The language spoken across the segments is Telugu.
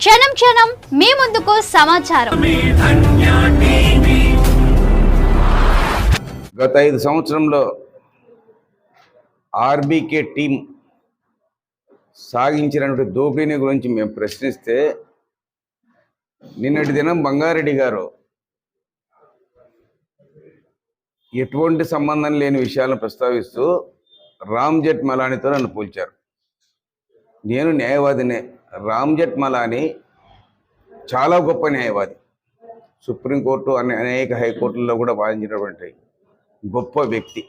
క్షణం క్షణం మీ ముందుకు సమాచారం. గత ఐదు సంవత్సరంలో ఆర్బీకే టీం సాగించినటువంటి దోపిడీని గురించి మేము ప్రశ్నిస్తే నిన్నటి దినం బంగారెడ్డి గారు ఎటువంటి సంబంధం లేని విషయాలను ప్రస్తావిస్తూ రామ్ జెట్ మలానితో నన్ను పోల్చారు. నేను న్యాయవాదినే. రామ్ జెట్మలాని చాలా గొప్ప న్యాయవాది సుప్రీంకోర్టు అనే అనేక హైకోర్టుల్లో కూడా వాదించినటువంటి గొప్ప వ్యక్తి.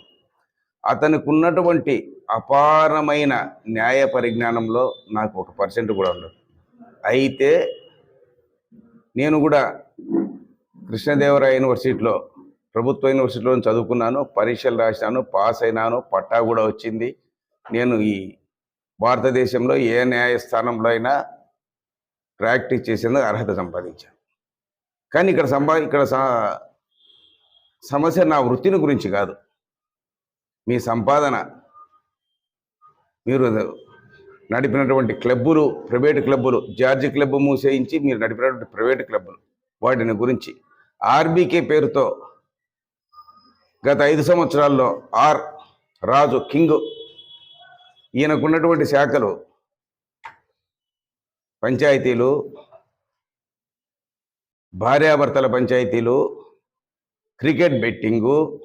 అతనికి ఉన్నటువంటి అపారమైన న్యాయ పరిజ్ఞానంలో నాకు ఒక పర్సెంట్ కూడా ఉండదు. అయితే నేను కూడా కృష్ణదేవరాయ యూనివర్సిటీలో ప్రభుత్వ యూనివర్సిటీలో చదువుకున్నాను పరీక్షలు రాసినాను పాస్ అయినాను పట్టా కూడా వచ్చింది. నేను ఈ భారతదేశంలో ఏ న్యాయస్థానంలో అయినా ప్రాక్టీస్ చేసేందుకు అర్హత సంపాదించాను కానీ ఇక్కడ సంపా ఇక్కడ సమస్య నా వృత్తిని గురించి కాదు. మీ సంపాదన మీరు నడిపినటువంటి క్లబ్బులు ప్రైవేట్ క్లబ్బులు జార్జి క్లబ్ మూసేయించి మీరు నడిపినటువంటి ప్రైవేట్ క్లబ్బులు వాటిని గురించి ఆర్బీకే పేరుతో గత ఐదు సంవత్సరాల్లో ఆర్ రాజు కింగ్ ఈయనకున్నటువంటి శాఖలు పంచాయతీలు భార్యాభర్తల పంచాయతీలు క్రికెట్ బెట్టింగు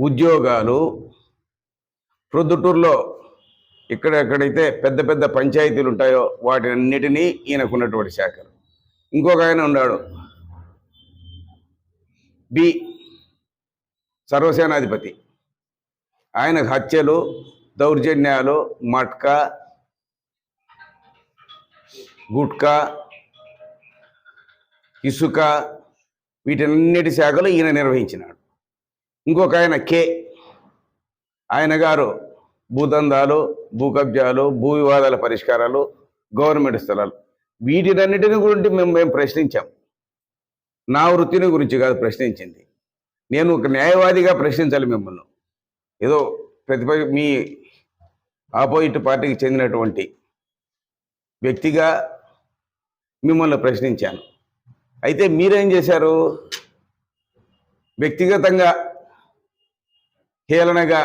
ఉద్యోగాలు ప్రొద్దుటూరులో ఇక్కడ ఎక్కడైతే పెద్ద పెద్ద పంచాయతీలు ఉంటాయో వాటినన్నిటినీ ఈయనకున్నటువంటి శాఖలు. ఇంకొక ఆయన ఉన్నాడు. బి. సర్వసేనాధిపతి. ఆయన హత్యలు దౌర్జన్యాలు మట్కా గుట్కా ఇసుక వీటన్నిటి శాఖలు ఈయన నిర్వహించినాడు. ఇంకొక ఆయన కే. ఆయన గారు భూదందాలు భూ కబ్జాలు భూ వివాదాల పరిష్కారాలు గవర్నమెంట్ స్థలాలు. వీటినన్నిటిని గురించి మేము మేము ప్రశ్నించాం. నా వృత్తిని గురించి కాదు ప్రశ్నించింది. నేను ఒక న్యాయవాదిగా ప్రశ్నించాలి మిమ్మల్ని. ఏదో ప్రతిపక్ష మీ ఆపోజిట్ పార్టీకి చెందినటువంటి వ్యక్తిగా మిమ్మల్ని ప్రశ్నించాను. అయితే మీరేం చేశారు? వ్యక్తిగతంగా హేళనగా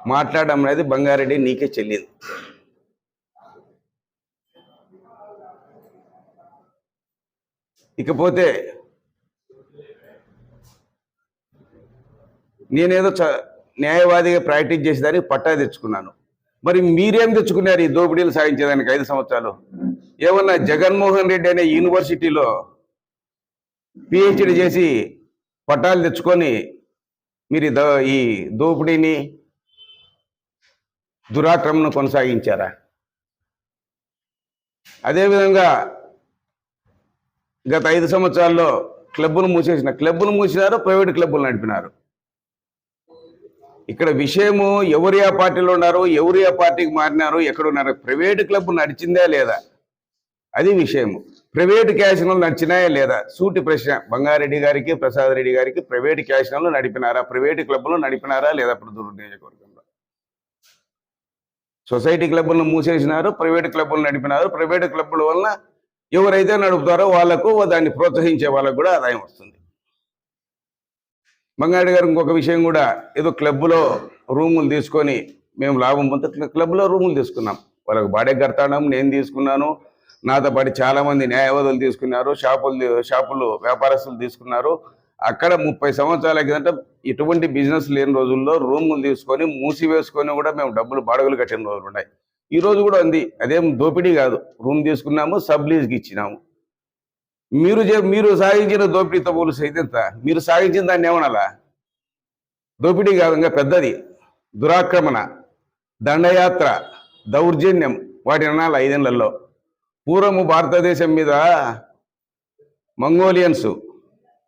మాట్లాడడం అనేది బంగారెడ్డి నీకే చెల్లింది. ఇకపోతే నేనేదో చ న్యాయవాదిగా ప్రాక్టీస్ చేసేదానికి పట్టా తెచ్చుకున్నాను. మరి మీరేం తెచ్చుకున్నారు ఈ దోపిడీలు సాగించేదానికి ఐదు సంవత్సరాలు? ఏమన్నా జగన్మోహన్ రెడ్డి అనే యూనివర్సిటీలో పిహెచ్డి చేసి పట్టాలు తెచ్చుకొని మీరు ఈ దోపిడీని దురాక్రమను కొనసాగించారా? అదేవిధంగా గత ఐదు సంవత్సరాల్లో క్లబ్బును మూసేసిన క్లబ్బును మూసినారు ప్రైవేట్ క్లబ్బులు నడిపినారు. ఇక్కడ విషయము ఎవరు ఆ పార్టీలో ఉన్నారు ఎవరు ఆ పార్టీకి మారినారు ఎక్కడున్నారు ప్రైవేట్ క్లబ్ నడిచిందా లేదా? అది విషయము. ప్రైవేట్ క్యాషనల్ నడిచినాయా లేదా? సూటి ప్రశ్న. బంగారెడ్డి గారికి ప్రసాద్ రెడ్డి గారికి ప్రైవేట్ క్యాషనల్ నడిపినారా? ప్రైవేట్ క్లబ్లు నడిపినారా లేదా ప్రొద్దుటూరు నియోజకవర్గంలో? సొసైటీ క్లబ్లను మూసేసినారు ప్రైవేట్ క్లబ్లు నడిపినారు. ప్రైవేట్ క్లబ్ల వలన ఎవరైతే నడుపుతారో వాళ్ళకు దాన్ని ప్రోత్సహించే వాళ్ళకు కూడా ఆదాయం వస్తుంది. మంగాడి గారు ఇంకొక విషయం కూడా ఏదో క్లబ్లో రూములు తీసుకొని మేము లాభం పొందుతున్న క్లబ్లో రూములు తీసుకున్నాం. వాళ్ళకి బాడే కడతాడం నేను తీసుకున్నాను. నాతో పాటు చాలా మంది న్యాయవాదులు తీసుకున్నారు షాపులు షాపులు వ్యాపారస్తులు తీసుకున్నారు. అక్కడ ముప్పై సంవత్సరాల కిందట ఎటువంటి బిజినెస్ లేని రోజుల్లో రూములు తీసుకొని మూసివేసుకొని కూడా మేము డబ్బులు బాడుగలు కట్టిన రోజులు ఉన్నాయి. ఈ రోజు కూడా ఉంది. అదేం దోపిడీ కాదు. రూమ్ తీసుకున్నాము సబ్లీజ్కి ఇచ్చినాము. మీరు మీరు సాగించిన దోపిడీతో పోలిసి అయితే ఎంత? మీరు సాగించిన దాన్ని ఏమనాలా? దోపిడీ కాదు ఇంకా పెద్దది. దురాక్రమణ దండయాత్ర దౌర్జన్యం వాటి అనాలి ఐదేళ్ళలో? పూర్వము భారతదేశం మీద మంగోలియన్స్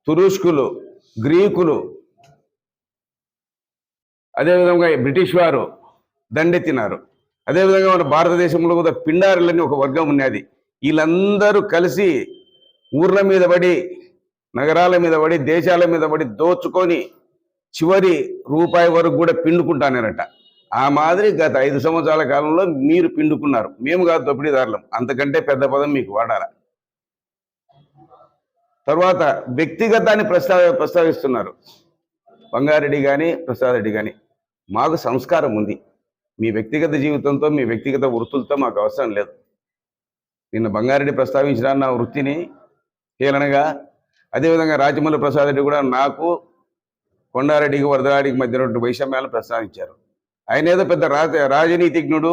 తురుష్కులు గ్రీకులు అదేవిధంగా బ్రిటిష్ వారు దండెత్తినారు. అదేవిధంగా మన భారతదేశంలో కూడా పిండారులని ఒక వర్గం ఉన్నది. వీళ్ళందరూ కలిసి ఊర్ల మీద పడి నగరాల మీద పడి దేశాల మీద పడి దోచుకొని చివరి రూపాయి వరకు కూడా పిండుకుంటానారట ఆ మాదిరి గత ఐదు సంవత్సరాల కాలంలో మీరు పిండుకున్నారు. మేము కాదు దోపిడీదారులం అంతకంటే పెద్ద పదం మీకు వాడాల. తర్వాత వ్యక్తిగతాన్ని ప్రస్తావ ప్రస్తావిస్తున్నారు. బంగారెడ్డి కానీ ప్రసాద్ రెడ్డి కానీ మాకు సంస్కారం ఉంది. మీ వ్యక్తిగత జీవితంతో మీ వ్యక్తిగత వృత్తులతో మాకు అవసరం లేదు. నిన్న బంగారెడ్డి ప్రస్తావించిన నా వృత్తిని హేళనగా అదేవిధంగా రాజమౌళి ప్రసాద్ రెడ్డి కూడా నాకు కొండారెడ్డికి వరదరాడికి మధ్య రెండు వైషమ్యాలను ప్రస్తావించారు. ఆయన ఏదో పెద్ద రాజ రాజనీతిజ్ఞుడు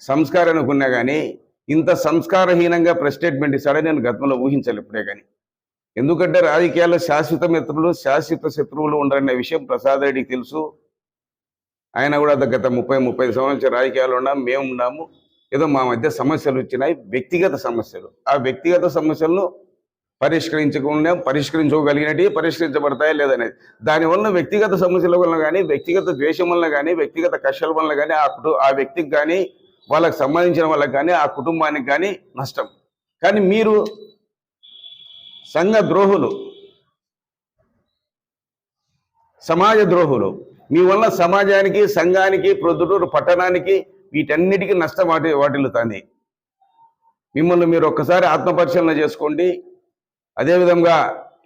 సంస్కారం అనుకున్నా కానీ ఇంత సంస్కారహీనంగా ప్రెస్ స్టేట్మెంట్ ఇస్తాడని నేను గతంలో ఊహించాలి ఇప్పుడే కానీ ఎందుకంటే రాజకీయాల్లో శాశ్వత మిత్రులు శాశ్వత శత్రువులు ఉండరనే విషయం ప్రసాద్ రెడ్డికి తెలుసు. ఆయన కూడా గత ముప్పై ముప్పై సంవత్సరాల రాజకీయాలు ఉన్నాం మేము ఉన్నాము. ఏదో మా మధ్య సమస్యలు వచ్చినాయి వ్యక్తిగత సమస్యలు. ఆ వ్యక్తిగత సమస్యలను పరిష్కరించకుండా పరిష్కరించగలిగినవి పరిష్కరించబడతాయా లేదనేది. దానివల్ల వ్యక్తిగత సమస్యల వల్ల కానీ వ్యక్తిగత ద్వేషం వల్ల కానీ వ్యక్తిగత కష్టాల వల్ల కానీ ఆ కుటు ఆ వ్యక్తికి కానీ వాళ్ళకి సంబంధించిన వాళ్ళకి కానీ ఆ కుటుంబానికి కానీ నష్టం. కానీ మీరు సంఘ ద్రోహులు సమాజ ద్రోహులు మీ వల్ల సమాజానికి సంఘానికి ప్రొద్దుటూరు పట్టణానికి వీటన్నిటికీ నష్టం వాటి వాటిల్లుతుంది. మిమ్మల్ని మీరు ఒక్కసారి ఆత్మపరిశీలన చేసుకోండి. అదేవిధంగా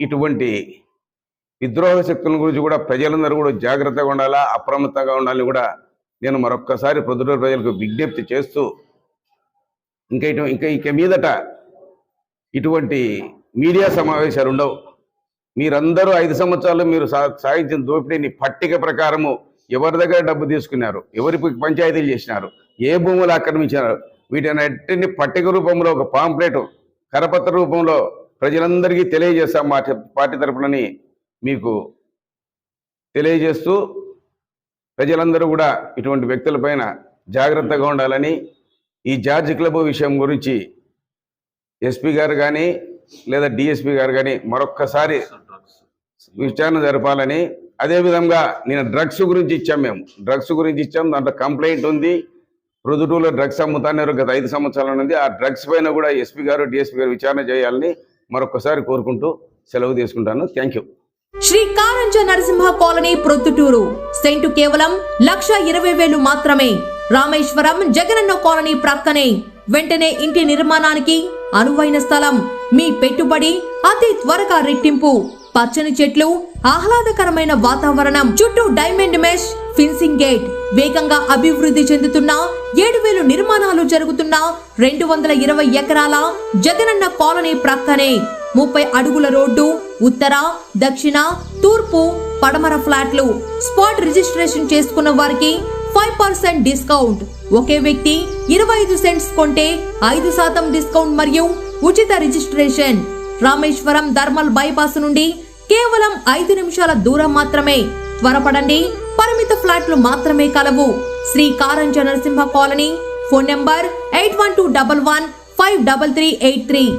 ఇటువంటి విద్రోహ శక్తుల గురించి కూడా ప్రజలందరూ కూడా జాగ్రత్తగా ఉండాలా అప్రమత్తంగా ఉండాలని కూడా నేను మరొక్కసారి ప్రొద్దుటూరు ప్రజలకు విజ్ఞప్తి చేస్తూ ఇంకా ఇటు ఇంకా ఇక మీదట ఇటువంటి మీడియా సమావేశాలు ఉండవు. మీరందరూ ఐదు సంవత్సరాలు మీరు సాగించిన దోపిడీని పట్టిక ప్రకారము ఎవరి దగ్గర డబ్బు తీసుకున్నారు ఎవరి పంచాయతీలు చేసినారు ఏ భూములు ఆక్రమించినారు వీటన్నిటిని పట్టిక రూపంలో ఒక పాంప్లెట్ కరపత్ర రూపంలో ప్రజలందరికీ తెలియజేస్తాం మా పార్టీ తరఫునని మీకు తెలియజేస్తూ ప్రజలందరూ కూడా ఇటువంటి వ్యక్తులపైన జాగ్రత్తగా ఉండాలని ఈ జార్జ్ క్లబ్ విషయం గురించి ఎస్పీ గారు కానీ లేదా డిఎస్పి గారు కానీ మరొక్కసారి విచారణ జరపాలని. అదేవిధంగా నేను డ్రగ్స్ గురించి ఇచ్చాం మేము. డ్రగ్స్ గురించి ఇచ్చాం. దాంట్లో కంప్లైంట్ ఉంది. రుదుటూలో డ్రగ్స్ అమ్ముతాన్నారు. గత ఐదు సంవత్సరాల నుండి ఆ డ్రగ్స్ పైన కూడా ఎస్పీ గారు డిఎస్పీ గారు విచారణ చేయాలని మరొకసారి కోరుకుంటూ సెలవు తీసుకుంటాను. Thank you Shri Karanja Narasimha colony Proddatur. Cent కేవలం లక్ష ఇరవై వేలు మాత్రమే. రామేశ్వరం జగనన్న కాలనీ ప్రక్కనే వెంటనే ఇంటి నిర్మాణానికి అనువైన స్థలం మీ పెట్టుబడి అతి త్వరగా రెట్టింపు. పచ్చని చెట్లు ఆహ్లాదకరమైన వాతావరణం చుట్టూ డైమండ్ మెష్ ఫిన్సింగ్ గేట్. వేగంగా అభివృద్ధి చెందుతున్న ఏడు వేలు నిర్మాణాలు జరుగుతున్న రెండు వందల ఇరవై ఎకరాల జగనన్న కాలనీ ప్రక్కనే ముప్పై అడుగుల రోడ్డు ఉత్తర దక్షిణ తూర్పు పడమర ఫ్లాట్లు స్పాట్ రిజిస్ట్రేషన్ చేసుకున్న వారికి ఫైవ్ పర్సెంట్ డిస్కౌంట్. ఒకే వ్యక్తి ఇరవై ఐదు సెంట్స్ కొంటే ఐదు శాతం డిస్కౌంట్ మరియు ఉచిత రిజిస్ట్రేషన్. రామేశ్వరం ధర్మల్ బైపాస్ నుండి కేవలం ఐదు నిమిషాల దూరం మాత్రమే త్వరపడండి. పరిమిత ఫ్లాట్లు మాత్రమే కలవు. Shri Karanja Narasimha colony phone number eight one two double one five double three eight three.